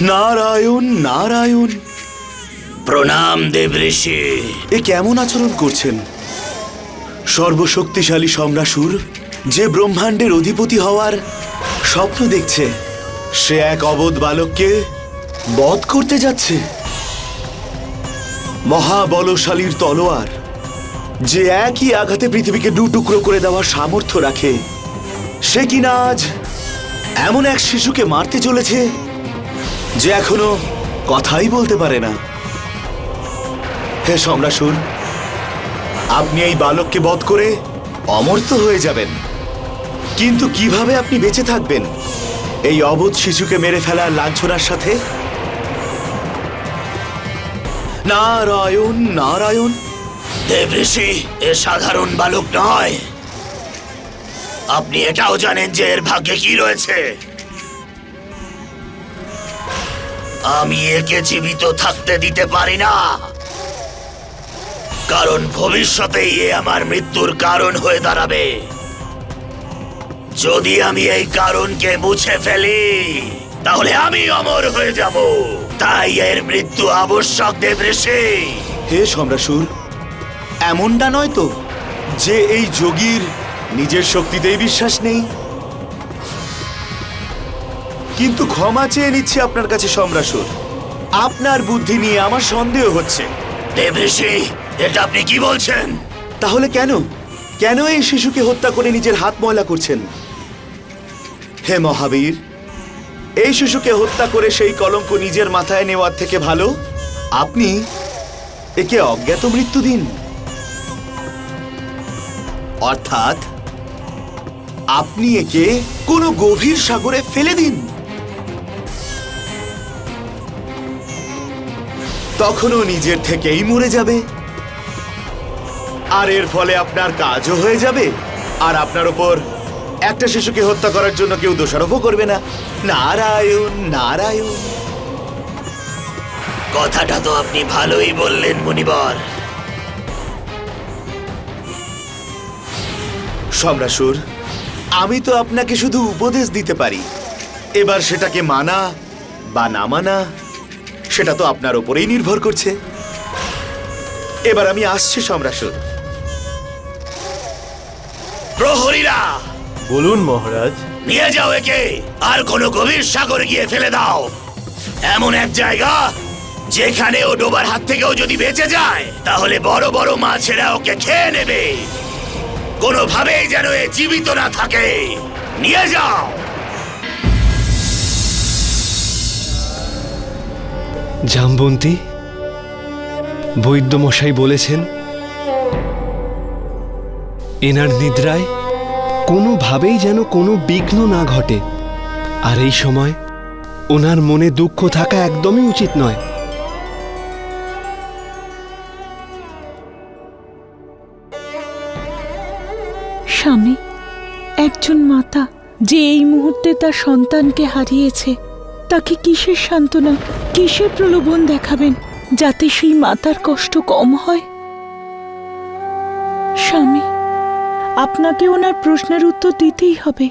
নারায়ণ নারায়ণ। প্রণাম দেব ঋষি। এ কেমন আচরণ করছেন? সর্বশক্তিশালী সম্রাসুর যে ব্রহ্মাণ্ডের অধিপতি হওয়ার স্বপ্ন দেখছে, সে এক অবধ বালককে বধ করতে যাচ্ছে। মহাবলশালীর তলোয়ার যে একই আঘাতে পৃথিবীকে দু টুকরো করে দেওয়ার সামর্থ্য রাখে, সে কিনা আজ এমন এক শিশুকে মারতে চলেছে যে এখনও কথাই বলতে পারে না। হে সম্রাসুর আপনি এই বালককে বধ করে অমর্ত্য হয়ে যাবেন। কিন্তু কীভাবে আপনি বেঁচে থাকবেন? এই অবোধ শিশুকে মেরে ফেলার লাঞ্ছনার সাথে? নারায়ণ নারায়ণ। দেব ঋষি, এ সাধারণ বালক নয়। আপনি এটাও জানেন যে এর ভাগ্যে কি রয়েছে। আমি একে জীবিত থাকতে দিতে পারি না। কারণ ভবিষ্যতেই এ আমার মৃত্যুর কারণ হয়ে দাঁড়াবে। যদি আমি এই কারণকে মুছে ফেলি তাহলে আমি অমর হয়ে যাব। তাই এর মৃত্যু আবশ্যক দেব ঋষি। হে সম্রাসুর এমনটা নয় তো যে এই যোগীর নিজের শক্তিতেই বিশ্বাস নেই? কিন্তু ক্ষমা চেয়ে নিচ্ছি আপনার কাছে সম্রাসুর। আপনার বুদ্ধি নিয়ে আমার সন্দেহ হচ্ছে। দেব ঋষি এটা আপনি কি বলছেন? তাহলে কেন? কেন এই শিশুকে হত্যা করে নিজের হাত ময়লা করছেন? হে মহাবীর, এই শিশুকে হত্যা করে সেই কলঙ্ক নিজের মাথায় নেওয়ার থেকে ভালো? আপনি একে অজ্ঞাত মৃত্যু দিন অর্থাৎ, আপনি একে কোনো গভীর সাগরে ফেলে দিন। তখনও নিজের থেকেই মরে যাবে। আর এর ফলে আপনার কাজও হয়ে যাবে। আর আপনার ওপর একটা শিশুকে হত্যা করার জন্য কেউ দোষারোপও করবে না। নারায়ণ নারায়ণ। কথাটা তো আপনি ভালোই বললেন মুনিবর। সম্রাসুর আমি তো আপনাকে শুধু উপদেশ দিতে পারি। এবার সেটাকে মানা বা না মানা সেটা তো আপনার ওপরেই নির্ভর করছে। এবার আমি আসছি সম্রাসুর। প্রহরীরা! বলুন মহারাজ। নিয়ে যাও একে আর কোনো গভীর সাগরে গিয়ে ফেলে দাও। এমন এক জায়গা যেখানে ও ডোবার হাত থেকেও যদি বেঁচে যায় তাহলে বড় বড় মাছেরা ওকে খেয়ে নেবে। কোনোভাবেই যেন এ জীবিত না থাকে। নিয়ে যাও। জামবন্তী বৈদ্যমশাই বলেছেন এনার নিদ্রায় কোনোভাবেই যেন কোনো বিঘ্ন না ঘটে। আর এই সময় ওনার মনে দুঃখ থাকা একদমই উচিত নয়। স্বামী, একজন মাতা যে এই মুহূর্তে তার সন্তানকে হারিয়েছে, তাকে কিসের সান্ত্বনা, কিসের প্রলোভন দেখাবেন যাতে সেই মাতার কষ্ট কম হয়? স্বামী আপনাকে ওনার প্রশ্নের উত্তর দিতেই হবে।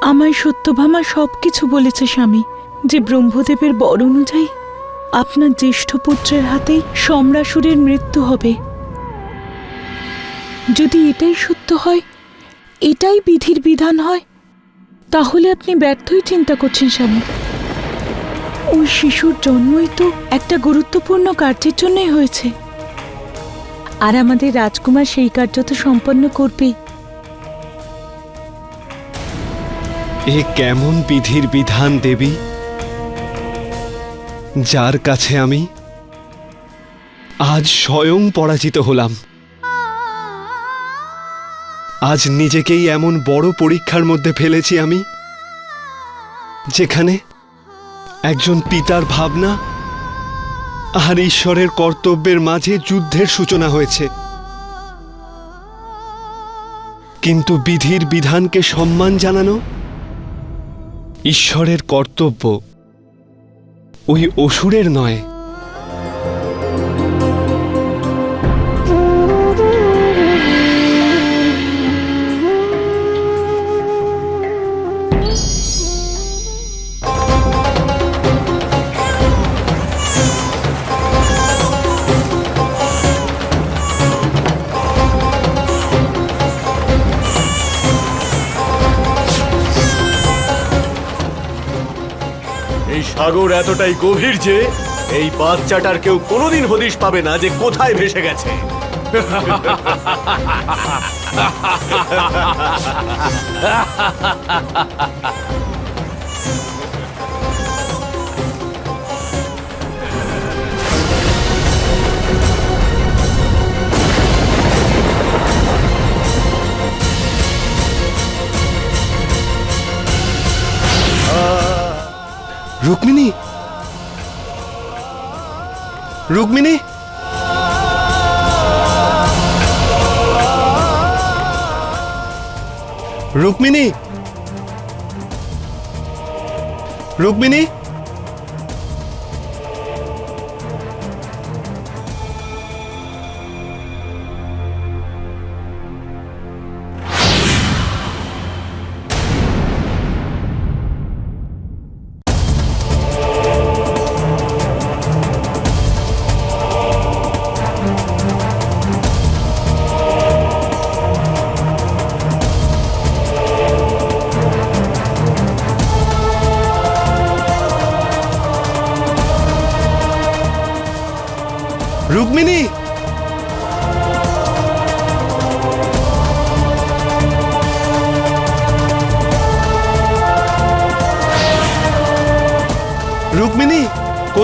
আমায় সত্যভামা সব কিছু বলেছে স্বামী, যে ব্রহ্মদেবের বর অনুযায়ী আপনার জ্যেষ্ঠ পুত্রের হাতেই সম্রাসুরের মৃত্যু হবে। যদি এটাই সত্য হয়, এটাই বিধির বিধান হয়, তাহলে আপনি ব্যর্থই চিন্তা করছেন স্বামী। ওই শিশুর জন্মই তো একটা গুরুত্বপূর্ণ কার্যের জন্যই হয়েছে। আর আমাদের রাজকুমার সেই কার্য তো সম্পন্ন করবেই। এ কেমন বিধির বিধান, দেবী? যার কাছে আমি আজ স্বয়ং পরাজিত হলাম। আজ নিজেকেই এমন বড় পরীক্ষার মধ্যে ফেলেছি আমি, যেখানে একজন পিতার ভাবনা আর ঈশ্বরের কর্তব্যের মাঝে যুদ্ধের সূচনা হয়েছে। কিন্তু বিধির বিধানকে সম্মান জানানো ঈশ্বরের কর্তব্য ওই অসুরের নয়। এতটাই গভীর যে এই বাচ্চাটার কেউ কোনোদিন হদিশ পাবে না যে কোথায় ভেসে গেছে। রুক্মিণী রুক্মিণী? রুক্মিণী? রুক্মিণী? রুক্মিণী?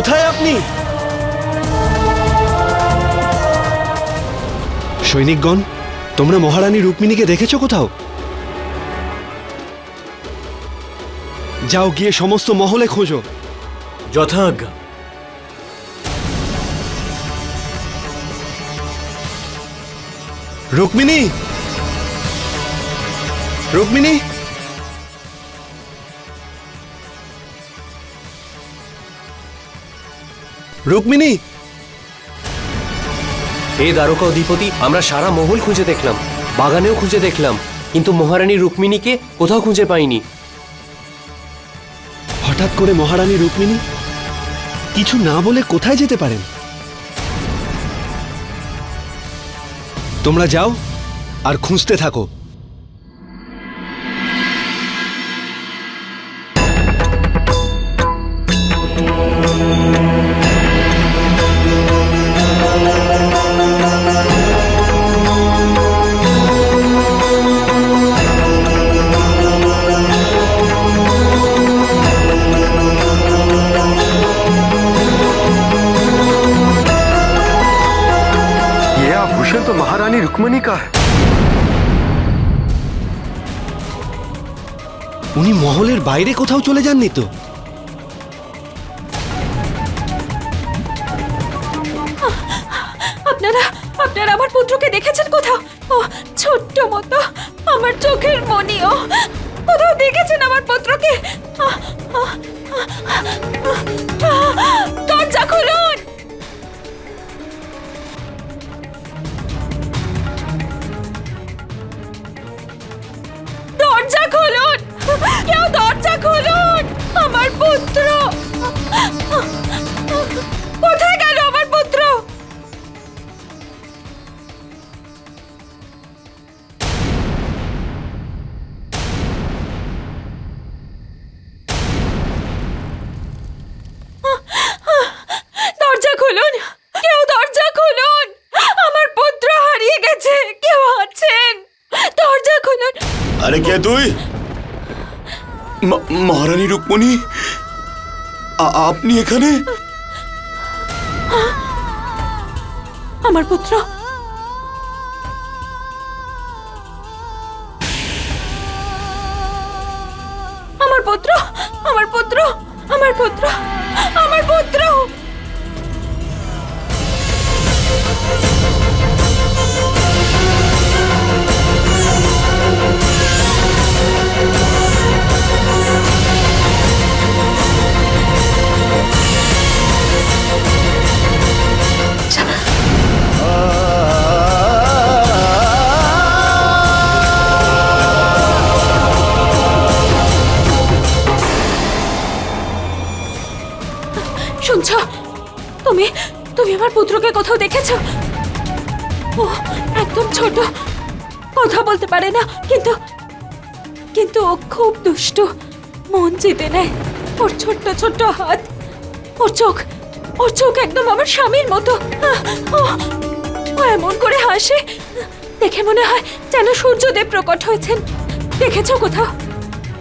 কোথায় আপনি? সৈনিকগণ তোমরা মহারানী রুক্মিণীকে দেখেছ কোথাও? যাও গিয়ে সমস্ত মহলে খোঁজো। যথাজ্ঞা। রুক্মিণী! রুক্মিণী! রুক্মিণী! হে দ্বারকা অধিপতি আমরা সারা মহল খুঁজে দেখলাম বাগানেও খুঁজে দেখলাম কিন্তু মহারানী রুক্মিণীকে কোথাও খুঁজে পাইনি। হঠাৎ করে মহারানী রুক্মিণী? কিছু না বলে কোথায় যেতে পারেন? তোমরা যাও আর খুঁজতে থাকো। উনি মহলের বাইরে কোথাও চলে যাননি তো। আপনারা আপনারা আমার পুত্রকে দেখেছেন কোথাও? ও, ছোট্ট মতো, আমার চোখের মনিও। কোথাও দেখেছেন আমার পুত্রকে? দরজা খুলুন! দরজা খুলুন! কেউ দরজা খুলুন আমার পুত্র। কোথায় রুক্মণী আপনি এখানে? আমার পুত্র দেখেছ ও, একদম ছোট। কথা বলতে পারে না, কিন্তু কিন্তু ও খুব দুষ্ট। মন জিতে নেয় ওর ছোট্ট ছোট্ট হাত। ওর চোখ ওর চোখ একদম আমার স্বামীর মতো। ও এমন করে হাসে। দেখে মনে হয় যেন সূর্যদেব প্রকট হয়েছেন। দেখেছ কোথাও?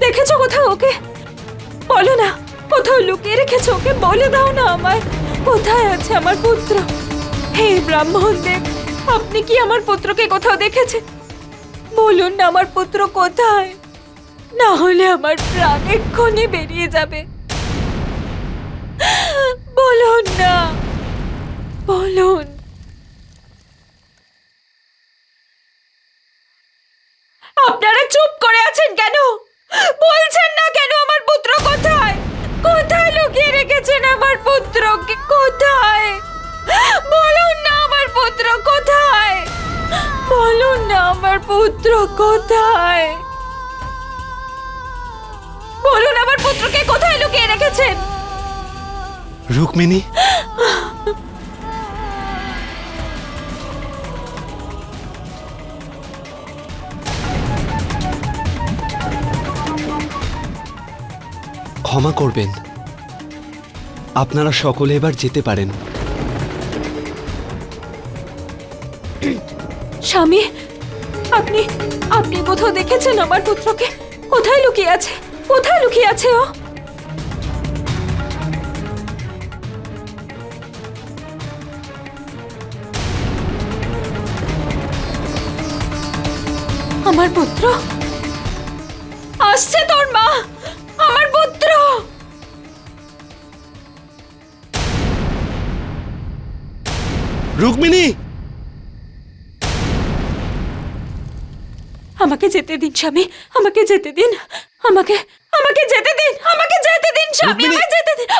দেখেছ কোথাও ওকে? বলো না, কোথাও লুকিয়ে রেখেছো ওকে? বলে দাও না আমায়। কোথায় আছে আমার পুত্র? হে ব্রাহ্মণ দেব আপনি কি আমার পুত্রকে কোথাও দেখেছেন? বলুন না আমার পুত্র কোথায়? না হলে আমার প্রাণ এক্ষুনি বেরিয়ে যাবে। বলুন না, বলুন। ক্ষমা করবেন। আপনারা সকলে এবার যেতে পারেন। স্বামী, আপনি আপনি কোথাও দেখেছেন আমার পুত্রকে? কোথায় লুকিয়ে আছে? কোথায় লুকিয়ে আছে ও? আমার পুত্র? রুক্মিণী! আমাকে যেতে দিন স্বামী। আমাকে যেতে দিন। আমাকে আমাকে যেতে দিন। আমাকে যেতে দিন স্বামী। আমাকে যেতে দিন। আ!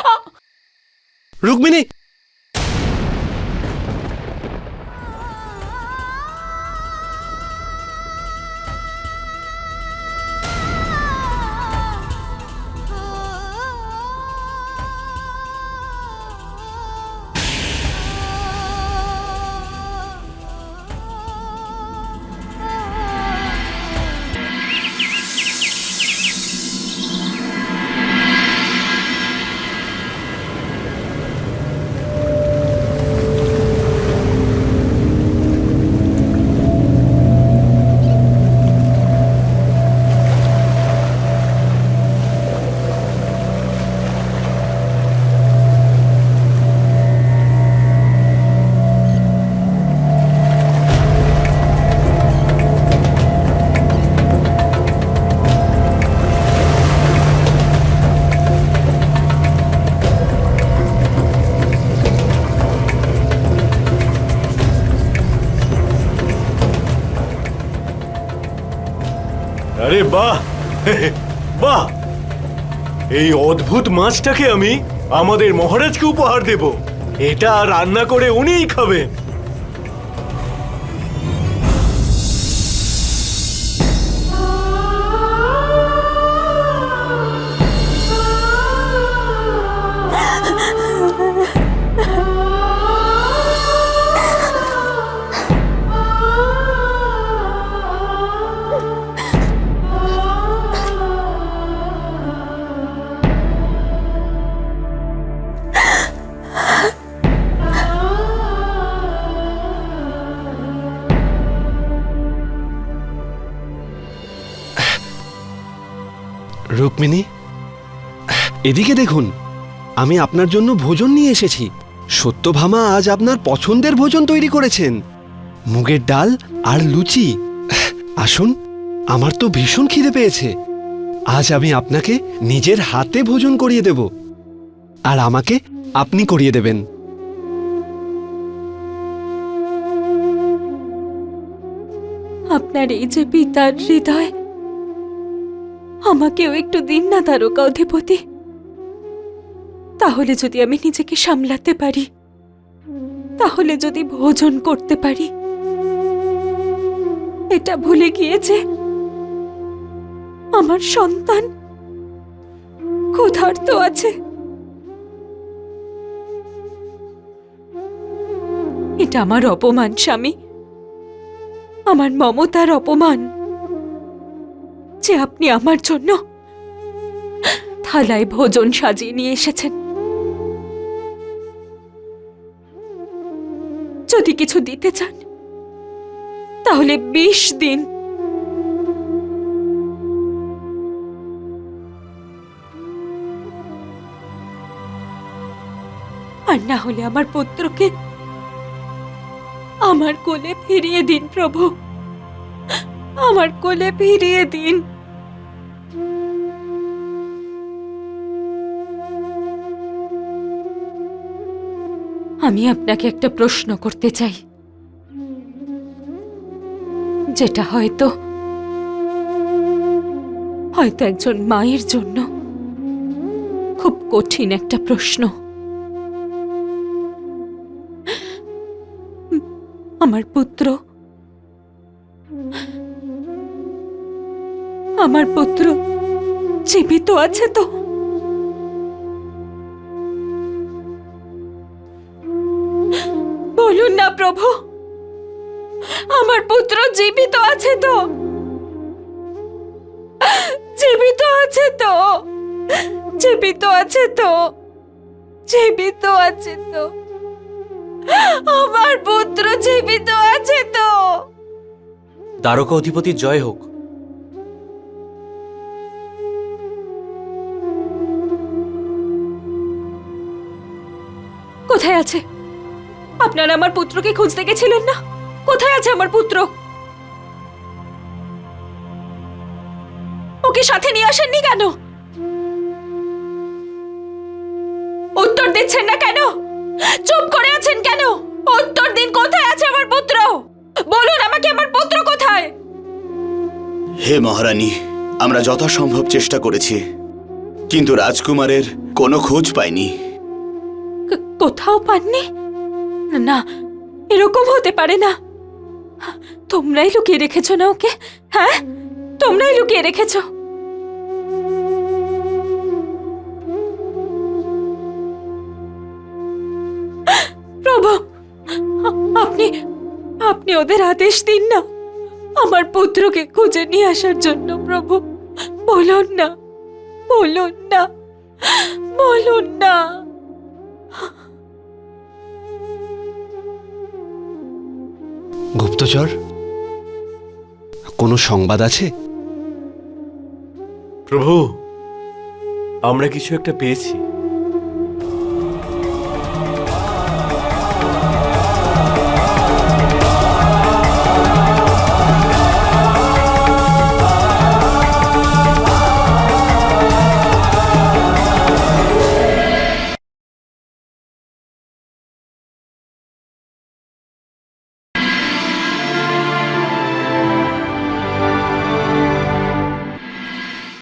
বাহ। বাহ। এই অদ্ভুত মাছটাকে আমি আমাদের মহারাজকে উপহার দেব। এটা রান্না করে উনিই খাবেন। এদিকে দেখুন, আমি আপনার জন্য ভোজন নিয়ে এসেছি। সত্যভামা আজ আপনার পছন্দের ভোজন তৈরি করেছেন। মুগের ডাল আর লুচি। আসুন, আমার তো ভীষণ খিদে পেয়েছে। আজ আমি আপনাকে নিজের হাতে ভোজন করিয়ে দেব। আর আমাকে আপনি করিয়ে দেবেন। আপনার এই যে পিতার হৃদয়, আমাকেও একটু দিন না, তারকা অধিপতি। তাহলে যদি আমি নিজেকে সামলাতে পারি, তাহলে যদি ভোজন করতে পারি, এটা ভুলে গিয়েছে আমার সন্তান ক্ষুধার্ত আছে। এটা আমার অপমান, স্বামী। আমার মমতার অপমান যে আপনি আমার জন্য থালায় ভোজন সাজিয়ে নিয়ে এসেছেন। যদি কিছু দিতে চান, তাহলে বিশ দিন। আর না হলে আমার পুত্রকে আমার কোলে ফিরিয়ে দিন প্রভু। আমার কোলে ফিরিয়ে দিন। আমি আপনাকে একটা প্রশ্ন করতে চাই। যেটা হয়তো হয়তো একজন মায়ের জন্য খুব কঠিন একটা প্রশ্ন। আমার পুত্র আমার পুত্র জীবিত আছে তো? প্রভু। আমার পুত্র জীবিত আছে তো। জীবিত আছে তো। জীবিত আছে তো। জীবিত আছে তো। আমার পুত্র জীবিত আছে তো। দ্বারকা অধিপতির জয় হোক। কোথায় আছে? আপনারা আমার পুত্রকে খুঁজতে গেছিলেন না? কোথায় আছে আমার পুত্র? ওকে সাথে নিয়ে আসেননি কেন? উত্তর দিচ্ছেন না কেন? চুপ করে আছেন কেন? উত্তর দিন কোথায় আছে আমার পুত্র? বলুন আমাকে আমার পুত্র কোথায়? হে মহারানী আমরা যথাসম্ভব চেষ্টা করেছি কিন্তু রাজকুমারের কোনো খোঁজ পাইনি। কোথাও পাননি? না এরকম হতে পারে না। তোমরাই লুকিয়ে রেখেছো না ওকে? হ্যাঁ? তোমরাই লুকিয়ে রেখেছো। প্রভু, আপনি আপনি ওদের আদেশ দিন না। আমার পুত্রকে খুঁজে নিয়ে আসার জন্য, প্রভু, বলুন না বলুন না বলুন না। গুপ্তচর? কোনো সংবাদ আছে? প্রভু আমরা কিছু একটা পেয়েছি।